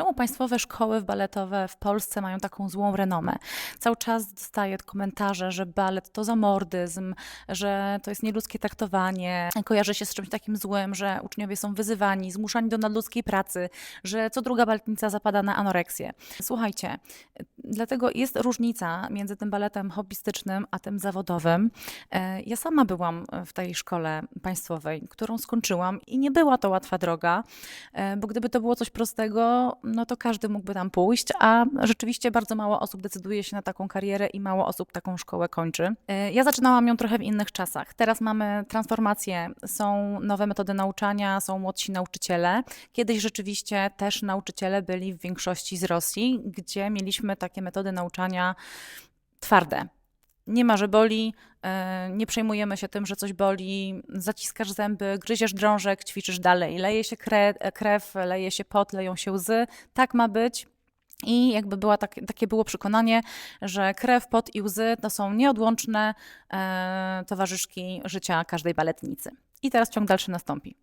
Czemu państwowe szkoły baletowe w Polsce mają taką złą renomę? Cały czas dostaję komentarze, że balet to zamordyzm, że to jest nieludzkie traktowanie, kojarzy się z czymś takim złym, że uczniowie są wyzywani, zmuszani do nadludzkiej pracy, że co druga baletnica zapada na anoreksję. Słuchajcie, dlatego jest różnica między tym baletem hobbystycznym a tym zawodowym. E, Ja sama byłam w tej szkole państwowej, którą skończyłam i nie była to łatwa droga, e, bo gdyby to było coś prostego, no to każdy mógłby tam pójść, a rzeczywiście bardzo mało osób decyduje się na taką karierę i mało osób taką szkołę kończy. E, Ja zaczynałam ją trochę w innych czasach. Teraz mamy transformację, są nowe metody nauczania, są młodsi nauczyciele. Kiedyś rzeczywiście też nauczyciele byli w większości z Rosji, gdzie mieliśmy takie metody nauczania twarde. Nie ma, że boli, e, nie przejmujemy się tym, że coś boli, zaciskasz zęby, gryziesz drążek, ćwiczysz dalej. Leje się kre, krew, leje się pot, leją się łzy. Tak ma być. I jakby była tak, takie było przekonanie, że krew, pot i łzy to są nieodłączne e, towarzyszki życia każdej baletnicy. I teraz ciąg dalszy nastąpi.